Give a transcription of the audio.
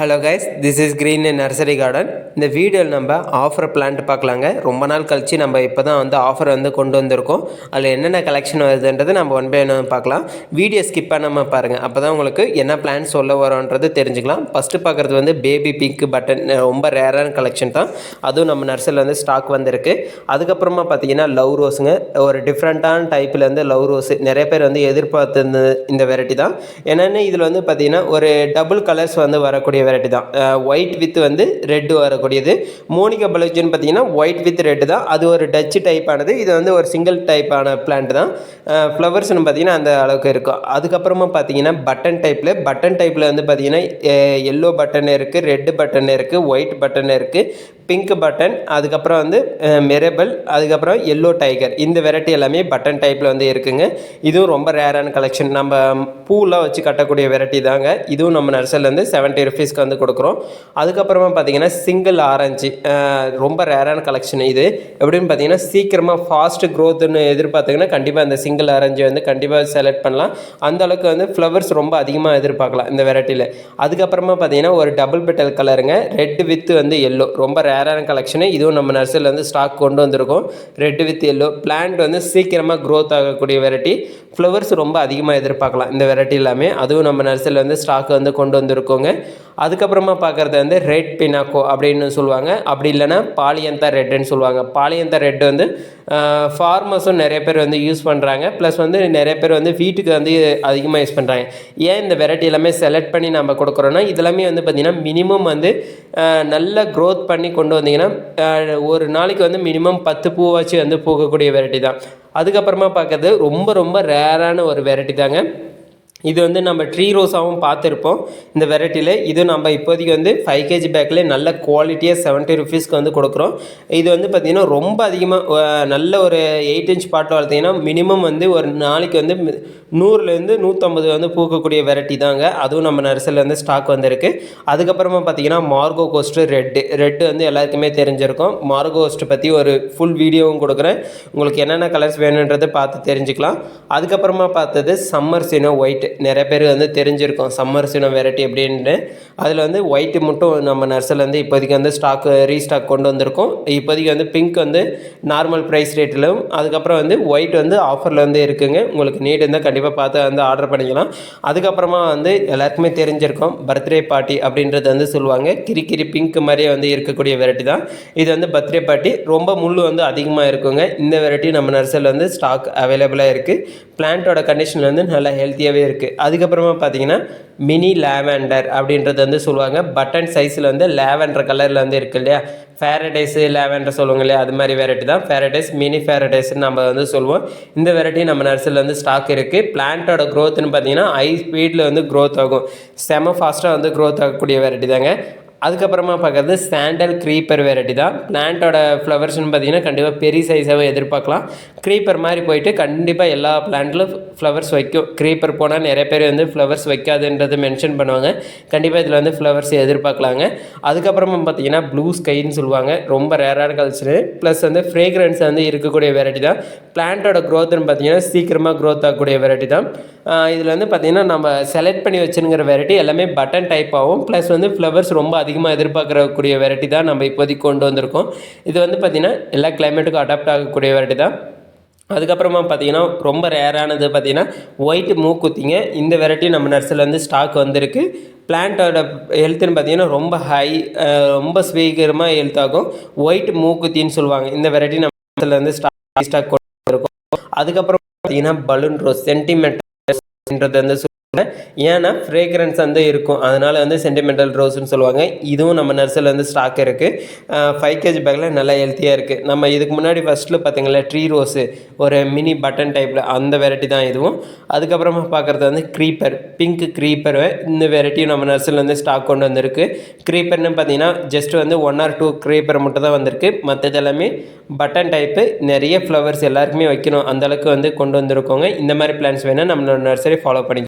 Hello guys this is green nursery garden இந்த வீடியோவில் நம்ம ஆஃபர் பிளான்ட் பார்க்கலாங்க. ரொம்ப நாள் கழித்து நம்ம இப்போ தான் வந்து ஆஃபர் வந்து கொண்டு வந்திருக்கோம். அதில் என்னென்ன கலெக்ஷன் வருதுன்றது நம்ம ஒன் பை ஒன் பார்க்கலாம். வீடியோ ஸ்கிப் பண்ணாமல் பாருங்கள் அப்போ தான் உங்களுக்கு என்ன பிளான் சொல்ல வரோன்றது தெரிஞ்சுக்கலாம். ஃபஸ்ட்டு பார்க்குறது வந்து பேபி பிங்க் பட்டன் ரொம்ப ரேரான கலெக்ஷன் தான். அதுவும் நம்ம நர்சரியில் வந்து ஸ்டாக் வந்திருக்கு. அதுக்கப்புறமா பார்த்தீங்கன்னா லவ் ரோஸுங்க ஒரு டிஃப்ரெண்ட்டான டைப்பில் வந்து லவ் ரோஸ் நிறைய பேர் வந்து எதிர்பார்த்து இந்த வெரைட்டி தான். என்னென்னு இதில் வந்து பார்த்தீங்கன்னா ஒரு டபுள் கலர்ஸ் வந்து வரக்கூடிய வெரைட்டி தான். ஒயிட் வித் வந்து ரெட்டு வரக்கூடியது. மோனிகா பலோஜன் பார்த்தீங்கன்னா ஒயிட் வித் ரெட்டு தான். அது ஒரு டச் டைப்பானது இது வந்து ஒரு சிங்கிள் டைப்பான பிளான்ட் தான். ஃப்ளவர்ஸ்னு பார்த்தீங்கன்னா அந்த அளவுக்கு இருக்கும். அதுக்கப்புறமா பார்த்தீங்கன்னா பட்டன் டைப்பில் பட்டன் டைப்பில் வந்து பார்த்தீங்கன்னா எல்லோ பட்டன் இருக்குது ரெட்டு பட்டன் இருக்குது ஒயிட் பட்டன் இருக்குது பிங்க் பட்டன் அதுக்கப்புறம் வந்து மெரபிள் அதுக்கப்புறம் எல்லோ டைகர் இந்த வெரைட்டி எல்லாமே பட்டன் டைப்பில் வந்து இருக்குங்க. இதுவும் ரொம்ப ரேரான கலெக்ஷன் நம்ம பூலாம் வச்சு கட்டக்கூடிய வெரைட்டி தாங்க. இதுவும் நம்ம நர்சரிலேருந்து செவன்ட்டி ருபீஸ்க்கு வந்து கொடுக்குறோம். அதுக்கப்புறமா பார்த்தீங்கன்னா சிங்கிள் ஆரஞ்சு ரொம்ப ரேரான கலெக்ஷன் இது. எப்படின்னு பார்த்தீங்கன்னா சீக்கிரமாக ஃபாஸ்ட் க்ரோத்துன்னு எதிர்பார்த்தீங்கன்னா கண்டிப்பாக இந்த சிங்கிள் ஆரஞ்சு வந்து கண்டிப்பாக செலக்ட் பண்ணலாம். அந்த அளவுக்கு வந்து ஃப்ளவர்ஸ் ரொம்ப அதிகமாக எதிர்பார்க்கலாம் இந்த வெரைட்டியில் அதுக்கப்புறமா பார்த்தீங்கன்னா ஒரு டபுள் பெட்டல் கலருங்க ரெட் வித் வந்து எல்லோ ரொம்ப ரேரான கலெக்ஷனு இதுவும் நம்ம நர்சரியில் வந்து ஸ்டாக் கொண்டு வந்திருக்கோம். ரெட் வித் எல்லோ பிளான்ட் வந்து சீக்கிரமாக க்ரோத் ஆகக்கூடிய வெரைட்டி ஃப்ளவர்ஸ் ரொம்ப அதிகமாக எதிர்பார்க்கலாம் இந்த வெரைட்டி எல்லாமே. அதுவும் நம்ம நர்சரியில் வந்து ஸ்டாக் வந்து கொண்டு வந்திருக்கோங்க. அதுக்கப்புறமா பார்க்குறது வந்து ரெட் பினாக்கோ அப்படின்னு சொல்லுவாங்க. அப்படி இல்லைன்னா பாலியந்தா ரெட்டுன்னு சொல்லுவாங்க. பாலியந்தா ரெட் வந்து ஃபார்மர்ஸும் நிறைய பேர் வந்து யூஸ் பண்ணுறாங்க ப்ளஸ் வந்து நிறைய பேர் வந்து வீட்டுக்கு வந்து அதிகமாக யூஸ் பண்ணுறாங்க ஏன் இந்த வெரைட்டி எல்லாமே செலக்ட் பண்ணி நம்ம கொடுக்குறோன்னா இதெல்லாமே வந்து பார்த்திங்கன்னா மினிமம் வந்து நல்ல க்ரோத் பண்ணி கொண்டு வந்தீங்கன்னா ஒரு நாளைக்கு வந்து மினிமம் பத்து பூவாச்சு வந்து பூக்கக்கூடிய வெரைட்டி தான். அதுக்கப்புறமா பார்க்கறது ரொம்ப ரொம்ப ரேரான ஒரு வெரைட்டி தாங்க. இது வந்து நம்ம ட்ரீ ரோஸாகவும் பார்த்துருப்போம். இந்த வெரைட்டியில் இது நம்ம இப்போதைக்கு வந்து ஃபைவ் கேஜி பேக்கில் நல்ல குவாலிட்டியாக செவன்ட்டி ருபீஸ்க்கு வந்து கொடுக்குறோம். இது வந்து பார்த்திங்கன்னா ரொம்ப அதிகமாக நல்ல ஒரு எயிட் இன்ச் பாட்டு வளர்த்திங்கன்னா மினிமம் வந்து ஒரு நாளைக்கு வந்து நூறுலேருந்து நூற்றம்பது வந்து பூக்கக்கூடிய வெரைட்டி தாங்க. அதுவும் நம்ம நர்சரியில் வந்து ஸ்டாக் வந்திருக்கு. அதுக்கப்புறமா பார்த்திங்கன்னா மார்கோ கோஸ்ட்டு ரெட்டு ரெட்டு வந்து எல்லாருக்குமே தெரிஞ்சிருக்கும். மார்கோ கோஸ்ட் பற்றி ஒரு ஃபுல் வீடியோவும் கொடுக்குறேன். உங்களுக்கு என்னென்ன கலர்ஸ் வேணுன்றதை பார்த்து தெரிஞ்சுக்கலாம். அதுக்கப்புறமா பார்த்தது சம்மர் சீனோ ஒயிட் நிறைய பேர் வந்து தெரிஞ்சிருக்கோம். சம்மர் சீனம் வெரைட்டி அப்படின்ட்டு அதில் வந்து ஒயிட்டு மட்டும் நம்ம நர்சரில் வந்து இப்போதைக்கு வந்து ஸ்டாக் ரீஸ்டாக் கொண்டு வந்திருக்கோம். இப்போதைக்கு வந்து பிங்க் வந்து நார்மல் ப்ரைஸ் ரேட்டிலும் அதுக்கப்புறம் வந்து ஒயிட் வந்து ஆஃபரில் வந்து இருக்குங்க. உங்களுக்கு நீட் இருந்தால் கண்டிப்பாக பார்த்து வந்து ஆர்டர் பண்ணிக்கலாம். அதுக்கப்புறமா வந்து எல்லாருக்குமே தெரிஞ்சிருக்கோம். பர்த்டே பார்ட்டி அப்படின்றது வந்து சொல்லுவாங்க. கிரிக்கிரி பிங்க் மாதிரியே வந்து இருக்கக்கூடிய வெரைட்டி தான். இது வந்து பர்த்டே பார்ட்டி ரொம்ப முள் வந்து அதிகமாக இருக்குங்க. இந்த வெரைட்டி நம்ம நர்சரியில் வந்து ஸ்டாக் அவைலபிளாக இருக்குது பிளான்ட்டோட கண்டிஷன் வந்து நல்லா ஹெல்த்தியாகவே இருக்குது இருக்குது அதுக்கப்புறமா பார்த்தீங்கன்னா மினி லேவெண்டர் அப்படின்றது வந்து சொல்லுவாங்க. பட்டன் சைஸில் வந்து லேவெண்டர் கலரில் வந்து இருக்குது இல்லையா? ஃபேரடைஸு லேவெண்டர் சொல்லுவாங்க இல்லையா? அது மாதிரி வெரைட்டி தான். ஃபேரடைஸ் மினி ஃபேரடைஸ்ன்னு நம்ம வந்து சொல்லுவோம். இந்த வெரைட்டி நம்ம நர்சரியில் வந்து ஸ்டாக் இருக்குது பிளான்ட்டோட க்ரோத்துன்னு பார்த்தீங்கன்னா ஹை ஸ்பீடில் வந்து க்ரோத் ஆகும். செம ஃபாஸ்ட்டாக வந்து க்ரோத் ஆகக்கூடிய வெரைட்டி தாங்க. அதுக்கப்புறமா பார்க்குறது சாண்டல் க்ரீப்பர் வெரைட்டி தான். பிளான்ட்டோட ஃப்ளவர்ஸ்னு பார்த்தீங்கன்னா கண்டிப்பாக பெரிய சைஸாகவே எதிர்பார்க்கலாம். க்ரீப்பர் மாதிரி போயிட்டு கண்டிப்பாக எல்லா பிளான்ட்லும் ஃப்ளவர்ஸ் வைக்கும். க்ரீப்பர் போனால் நிறைய பேர் வந்து ஃப்ளவர்ஸ் வைக்காதுன்றது மென்ஷன் பண்ணுவாங்க. கண்டிப்பாக இதில் வந்து ஃப்ளவர்ஸ் எதிர்பார்க்கலாங்க. அதுக்கப்புறமா பார்த்தீங்கன்னா ப்ளூ ஸ்கைன்னு சொல்லுவாங்க. ரொம்ப ரேரான கல்ச்சரு ப்ளஸ் வந்து ஃப்ரேக்ரன்ஸ் வந்து இருக்கக்கூடிய வெரைட்டி தான். பிளான்ட்டோட க்ரோத்துன்னு பார்த்தீங்கன்னா சீக்கிரமாக க்ரோத் ஆகக்கூடிய வெரைட்டி தான். இதில் வந்து பார்த்திங்கன்னா நம்ம செலக்ட் பண்ணி வச்சுருங்கிற வெரைட்டி எல்லாமே பட்டன் டைப் ஆகும் ப்ளஸ் வந்து ஃப்ளவர்ஸ் ரொம்ப அதிகமாக எதிர்பார்க்கக்கூடிய வெரைட்டி தான் நம்ம இப்போதைக்கு கொண்டு வந்திருக்கோம். இது வந்து பார்த்திங்கன்னா எல்லா கிளைமேட்டுக்கும் அடாப்ட் ஆகக்கூடிய வெரைட்டி தான். அதுக்கப்புறமா பார்த்தீங்கன்னா ரொம்ப ரேரானது பார்த்தீங்கன்னா ஒயிட் மூக்குத்திங்க. இந்த வெரைட்டி நம்ம நர்சரியில் வந்து ஸ்டாக் வந்திருக்கு. பிளான்ட்டோட ஹெல்த்துன்னு பார்த்தீங்கன்னா ரொம்ப ஹை ரொம்ப ஸ்வீகரமாக ஹெல்த் ஆகும். ஒயிட் மூக்குத்தின்னு சொல்லுவாங்க. இந்த வெரைட்டி நம்ம நர்சரியில் வந்து ஸ்டாக் ஸ்டாக் கொண்டு இருக்கும் அதுக்கப்புறம் பார்த்தீங்கன்னா பலூன் ரோஸ் சென்டிமெண்ட் சென்டிமெண்ட்ன்றது வந்து ஏன்னா ஃப்ரேக்ரன்ஸ் வந்து இருக்கும். அதனால் வந்து சென்டிமெண்டல் ரோஸ்ன்னு சொல்லுவாங்க. இதுவும் நம்ம நர்சரியில் வந்து ஸ்டாக் இருக்குது ஃபைவ் கேஜி பேக்கில் நல்லா ஹெல்த்தியாக இருக்குது நம்ம இதுக்கு முன்னாடி ஃபஸ்ட்டில் பார்த்தீங்களா ட்ரீ ரோஸு ஒரு மினி பட்டன் டைப்பில் அந்த வெரைட்டி தான் இதுவும். அதுக்கப்புறமா பார்க்குறது வந்து க்ரீப்பர் பிங்க் க்ரீப்பர் இந்த வெரைட்டியும் நம்ம நர்சரியில் வந்து ஸ்டாக் கொண்டு வந்திருக்கு. க்ரீப்பர்னு பார்த்தீங்கன்னா ஜஸ்ட் வந்து ஒன் ஆர் டூ க்ரீப்பர் மட்டும் தான் வந்திருக்கு. மற்றது எல்லாமே பட்டன் டைப்பு நிறைய ஃப்ளவர்ஸ் எல்லாருக்குமே வைக்கணும். அந்தளவுக்கு வந்து கொண்டு வந்திருக்கோங்க. இந்த மாதிரி பிளான்ஸ் வேணால் நம்மளோட நர்சரி ஃபாலோ பண்ணி